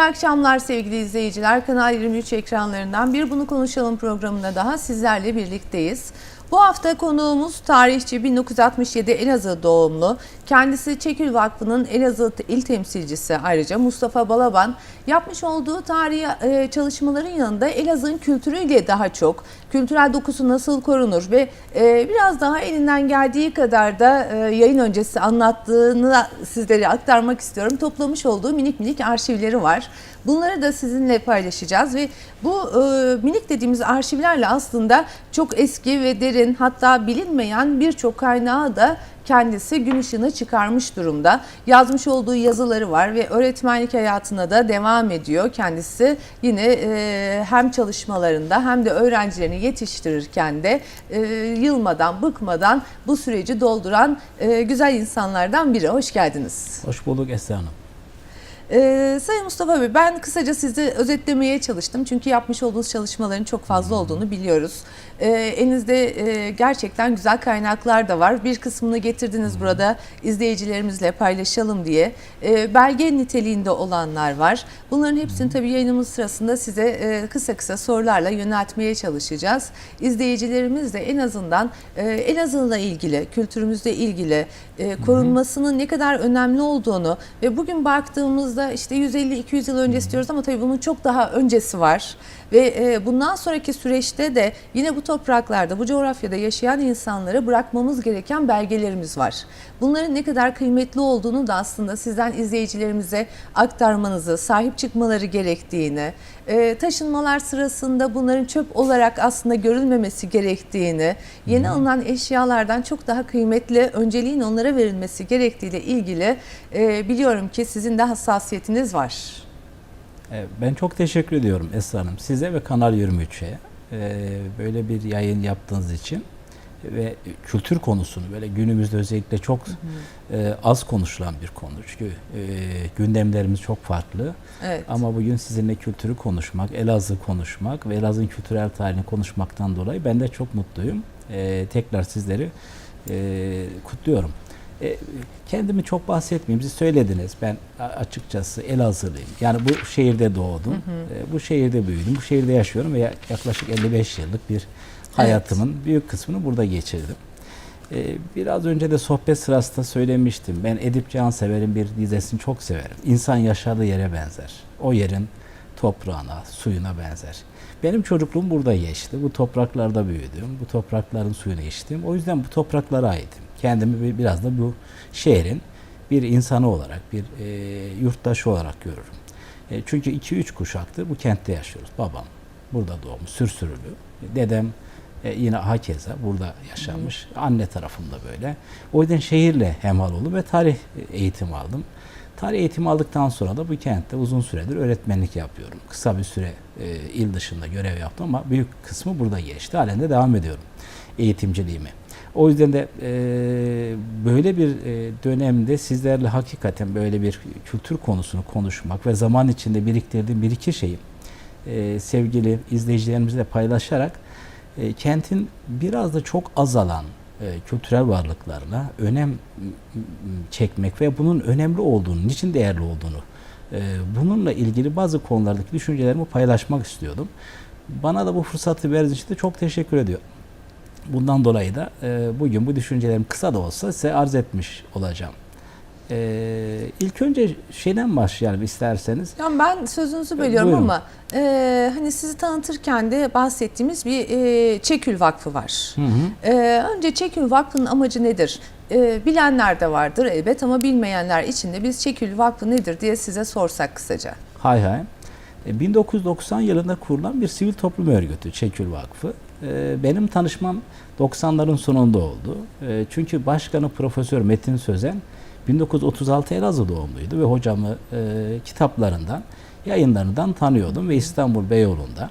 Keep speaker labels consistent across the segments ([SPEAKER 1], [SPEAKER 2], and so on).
[SPEAKER 1] İyi akşamlar sevgili izleyiciler. Kanal 23 ekranlarından bir Bunu Konuşalım programında daha sizlerle birlikteyiz. Bu hafta konuğumuz tarihçi 1967 Elazığ doğumlu. Kendisi Çekül Vakfı'nın Elazığ il temsilcisi ayrıca Mustafa Balaban. Yapmış olduğu tarihi e, çalışmaların yanında Elazığ'ın kültürüyle daha çok kültürel dokusu nasıl korunur ve e, biraz daha elinden geldiği kadar da e, yayın öncesi anlattığını sizlere aktarmak istiyorum. Toplamış olduğu minik minik arşivleri var. Bunları da sizinle paylaşacağız ve bu minik dediğimiz arşivlerle aslında çok eski ve derin hatta bilinmeyen birçok kaynağı da kendisi gün ışığına çıkarmış durumda. Yazmış olduğu yazıları var ve öğretmenlik hayatına da devam ediyor. Kendisi yine e, hem çalışmalarında hem de öğrencilerini yetiştirirken de e, yılmadan, bıkmadan bu süreci dolduran e, güzel insanlardan biri. Hoş geldiniz.
[SPEAKER 2] Hoş bulduk Esra Hanım.
[SPEAKER 1] Ee, Sayın Mustafa Bey ben kısaca sizi özetlemeye çalıştım. Çünkü yapmış olduğunuz çalışmaların çok fazla olduğunu biliyoruz. Ee, elinizde e, gerçekten güzel kaynaklar da var. Bir kısmını getirdiniz burada izleyicilerimizle paylaşalım diye. Ee, belge niteliğinde olanlar var. Bunların hepsini tabii yayınımız sırasında size e, kısa kısa sorularla yöneltmeye çalışacağız. İzleyicilerimiz de en azından e, Elazığ'la ilgili, kültürümüzle ilgili e, korunmasının ne kadar önemli olduğunu ve bugün baktığımızda işte 150-200 yıl öncesi diyoruz ama tabii bunun çok daha öncesi var. Ve e, bundan sonraki süreçte de yine bu topraklarda, bu coğrafyada yaşayan insanlara bırakmamız gereken belgelerimiz var. Bunların ne kadar kıymetli olduğunu da aslında sizden izleyicilerimize aktarmanızı, sahip çıkmaları gerektiğini, e, taşınmalar sırasında bunların çöp olarak aslında görülmemesi gerektiğini, yeni alınan eşyalardan çok daha kıymetli önceliğin onlara verilmesi gerektiğiyle ilgili e, biliyorum ki sizin de hassasiyetiniz var.
[SPEAKER 2] Ee, Ben çok teşekkür ediyorum Esra Hanım. Size ve Kanal 23'e e, böyle bir yayın yaptığınız için ve kültür konusunu böyle günümüzde özellikle çok e, az konuşulan bir konu. Çünkü e, gündemlerimiz çok farklı.
[SPEAKER 1] Evet.
[SPEAKER 2] Ama bugün sizinle kültürü konuşmak, Elazığ konuşmak ve Elazığ'ın kültürel tarihini konuşmaktan dolayı ben de çok mutluyum. E, tekrar sizleri e, kutluyorum. E, kendimi çok bahsetmeyeyim. Siz söylediniz. Ben açıkçası Elazığlıyım. Yani bu şehirde doğdum. E, bu şehirde büyüdüm. Bu şehirde yaşıyorum ve yaklaşık 55 yıllık bir hayatımın büyük kısmını burada geçirdim. E, biraz önce de sohbet sırasında söylemiştim. Ben Edip Cansever'in bir dizesini çok severim. İnsan yaşadığı yere benzer. O yerin toprağına, suyuna benzer. Benim çocukluğum burada geçti. Bu topraklarda büyüdüm. Bu toprakların suyunu içtim. O yüzden bu topraklara aitim. Kendimi bir- biraz da bu şehrin bir insanı olarak, bir e, yurttaşı olarak görürüm. E, çünkü 2-3 kuşaktır bu kentte yaşıyoruz. Babam burada doğmuş, sürsürülü. Dedem e, yine hakeza burada yaşamış. Anne tarafımda böyle. O yüzden şehirle hemhal oldum ve tarih eğitimi aldım. Tarih eğitimi aldıktan sonra da bu kentte uzun süredir öğretmenlik yapıyorum. Kısa bir süre e, il dışında görev yaptım ama büyük kısmı burada geçti. Halen de devam ediyorum eğitimciliğimi. O yüzden de e, böyle bir e, dönemde sizlerle hakikaten böyle bir kültür konusunu konuşmak ve zaman içinde biriktirdiğim bir iki şeyi e, sevgili izleyicilerimizle paylaşarak e, kentin biraz da çok azalan e, kültürel varlıklarına önem çekmek ve bunun önemli olduğunu, niçin değerli olduğunu, e, bununla ilgili bazı konulardaki düşüncelerimi paylaşmak istiyordum. Bana da bu fırsatı verdiğiniz için de çok teşekkür ediyorum. Bundan dolayı da e, bugün bu düşüncelerimi kısa da olsa size arz etmiş olacağım. E, ilk önce şeyden başlayalım isterseniz.
[SPEAKER 1] Yani ben sözünüzü bölüyorum
[SPEAKER 2] Buyurun.
[SPEAKER 1] ama e, hani sizi tanıtırken de bahsettiğimiz bir e, Çekül Vakfı var.
[SPEAKER 2] Hı hı.
[SPEAKER 1] E, önce Çekül Vakfı'nın amacı nedir? E, bilenler de vardır elbet ama bilmeyenler için de biz Çekül Vakfı nedir diye size sorsak kısaca.
[SPEAKER 2] Hay hay. E, 1990 yılında kurulan bir sivil toplum örgütü Çekül Vakfı. E, Benim tanışmam 90'ların sonunda oldu. E, Çünkü başkanı Profesör Metin Sözen 1936 Elazığ doğumluydu ve hocamı e, kitaplarından, yayınlarından tanıyordum ve İstanbul Beyoğlu'nda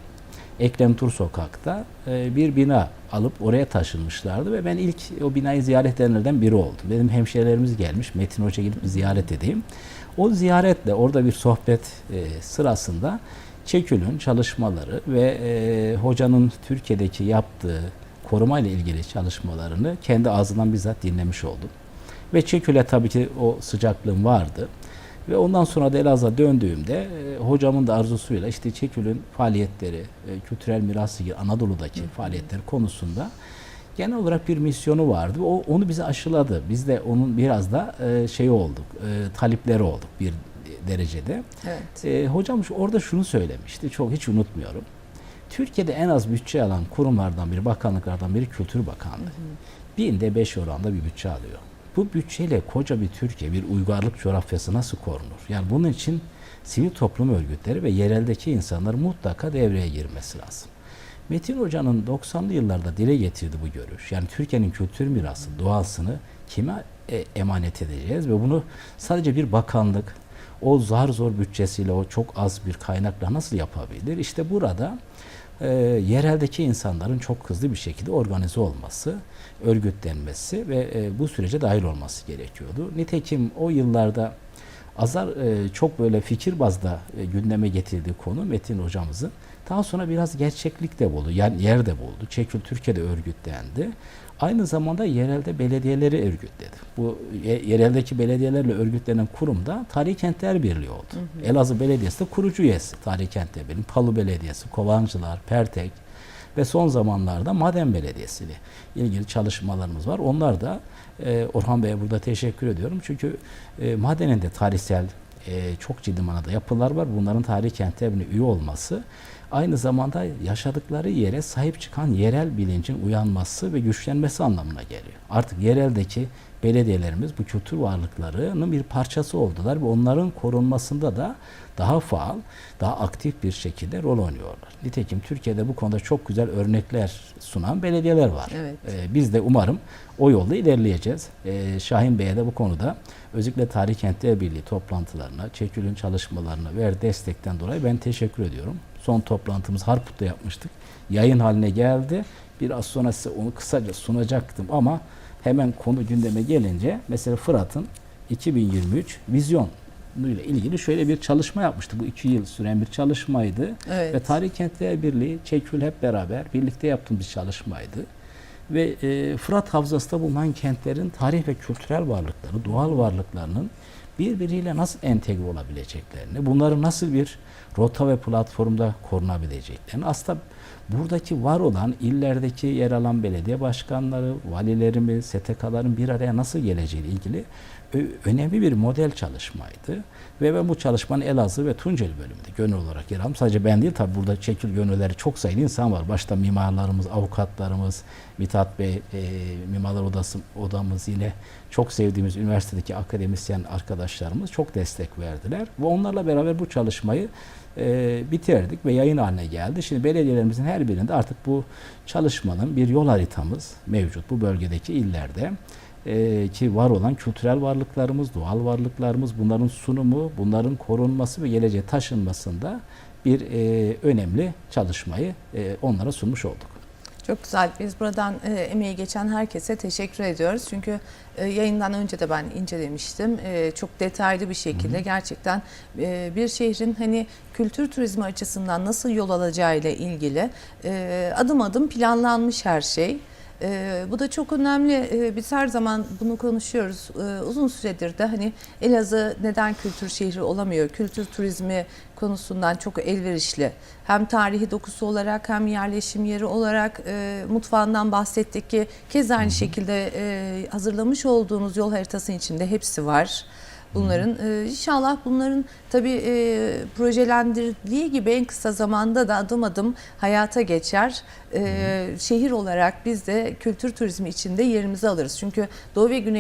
[SPEAKER 2] Ekrem Tur Sokak'ta e, bir bina alıp oraya taşınmışlardı ve ben ilk o binayı ziyaret edenlerden biri oldum. Benim hemşehrilerimiz gelmiş, Metin Hoca gidip ziyaret edeyim. O ziyaretle orada bir sohbet e, sırasında Çekül'ün çalışmaları ve e, hocanın Türkiye'deki yaptığı koruma ile ilgili çalışmalarını kendi ağzından bizzat dinlemiş oldum. Ve Çekül'e tabii ki o sıcaklığım vardı. Ve ondan sonra da Elazığ'a döndüğümde e, hocamın da arzusuyla işte Çekül'ün faaliyetleri, e, kültürel mirası gibi Anadolu'daki faaliyetler konusunda genel olarak bir misyonu vardı. O onu bize aşıladı. Biz de onun biraz da e, şey olduk, e, talipleri olduk bir derecede.
[SPEAKER 1] Evet.
[SPEAKER 2] E, hocam orada şunu söylemişti, çok hiç unutmuyorum. Türkiye'de en az bütçe alan kurumlardan biri, bakanlıklardan biri Kültür Bakanlığı. Binde beş oranda bir bütçe alıyor. Bu bütçeyle koca bir Türkiye, bir uygarlık coğrafyası nasıl korunur? Yani bunun için sivil toplum örgütleri ve yereldeki insanlar mutlaka devreye girmesi lazım. Metin Hoca'nın 90'lı yıllarda dile getirdi bu görüş. Yani Türkiye'nin kültür mirası, doğasını kime e, emanet edeceğiz ve bunu sadece bir bakanlık o zar zor bütçesiyle o çok az bir kaynakla nasıl yapabilir? İşte burada e, yereldeki insanların çok hızlı bir şekilde organize olması, örgütlenmesi ve e, bu sürece dahil olması gerekiyordu. Nitekim o yıllarda Azar e, çok böyle fikir bazda e, gündeme getirdiği konu Metin hocamızın. Daha sonra biraz gerçeklik de buldu, yani yer de buldu. Çekül Türkiye'de örgütlendi. Aynı zamanda yerelde belediyeleri örgütledi. Bu ye- yereldeki belediyelerle örgütlenen kurum da Tarihi Kentler Birliği oldu. Elazığ Belediyesi de kurucu üyesi Tarihi Kentler Birliği. Palu Belediyesi, Kovancılar, Pertek ve son zamanlarda Maden Belediyesi ile ilgili çalışmalarımız var. Onlar da e, Orhan Bey'e burada teşekkür ediyorum. Çünkü e, Maden'in de tarihsel e, çok ciddi manada yapılar var. Bunların tarihi kentlerine üye olması aynı zamanda yaşadıkları yere sahip çıkan yerel bilincin uyanması ve güçlenmesi anlamına geliyor. Artık yereldeki belediyelerimiz bu kültür varlıklarının bir parçası oldular ve onların korunmasında da daha faal, daha aktif bir şekilde rol oynuyorlar. Nitekim Türkiye'de bu konuda çok güzel örnekler sunan belediyeler var.
[SPEAKER 1] Evet.
[SPEAKER 2] Ee, biz de umarım o yolda ilerleyeceğiz. Ee, Şahin Bey'e de bu konuda özellikle Tarih Kentler Birliği toplantılarına, Çekül'ün çalışmalarına ver destekten dolayı ben teşekkür ediyorum. Son toplantımız Harput'ta yapmıştık. Yayın haline geldi. Biraz sonra size onu kısaca sunacaktım ama hemen konu gündeme gelince mesela Fırat'ın 2023 vizyon ile ilgili şöyle bir çalışma yapmıştı. Bu iki yıl süren bir çalışmaydı.
[SPEAKER 1] Evet.
[SPEAKER 2] Ve Tarih Kentler Birliği, Çekül hep beraber birlikte yaptığımız bir çalışmaydı. Ve e, Fırat Havzası'nda bulunan kentlerin tarih ve kültürel varlıkları, doğal varlıklarının birbiriyle nasıl entegre olabileceklerini, bunları nasıl bir rota ve platformda korunabileceklerini, aslında buradaki var olan illerdeki yer alan belediye başkanları, valilerimiz, STK'ların bir araya nasıl geleceğiyle ilgili önemli bir model çalışmaydı. Ve ben bu çalışmanın Elazığ ve Tunceli bölümünde gönül olarak yer aldım. Sadece ben değil tabi burada çekil gönülleri çok sayılı insan var. Başta mimarlarımız, avukatlarımız, Mithat Bey, e, Mimarlar Odası odamız yine çok sevdiğimiz üniversitedeki akademisyen arkadaşlarımız çok destek verdiler. Ve onlarla beraber bu çalışmayı e, bitirdik ve yayın haline geldi. Şimdi belediyelerimizin her birinde artık bu çalışmanın bir yol haritamız mevcut bu bölgedeki illerde e, ki var olan kültürel varlıklarımız, doğal varlıklarımız, bunların sunumu, bunların korunması ve geleceğe taşınmasında bir e, önemli çalışmayı e, onlara sunmuş olduk.
[SPEAKER 1] Çok güzel. Biz buradan e, emeği geçen herkese teşekkür ediyoruz. Çünkü e, yayından önce de ben incelemiştim. E, çok detaylı bir şekilde gerçekten e, bir şehrin hani kültür turizmi açısından nasıl yol alacağıyla ilgili e, adım adım planlanmış her şey. E, bu da çok önemli. E, biz her zaman bunu konuşuyoruz. E, uzun süredir de hani Elazığ neden kültür şehri olamıyor? Kültür turizmi konusundan çok elverişli. Hem tarihi dokusu olarak hem yerleşim yeri olarak e, mutfağından bahsettik ki kez aynı şekilde e, hazırlamış olduğunuz yol haritasının içinde hepsi var. Bunların e, inşallah bunların tabii e, projelendirildiği gibi en kısa zamanda da adım adım hayata geçer. E, şehir olarak biz de kültür turizmi içinde yerimizi alırız. Çünkü Doğu ve Güneydoğu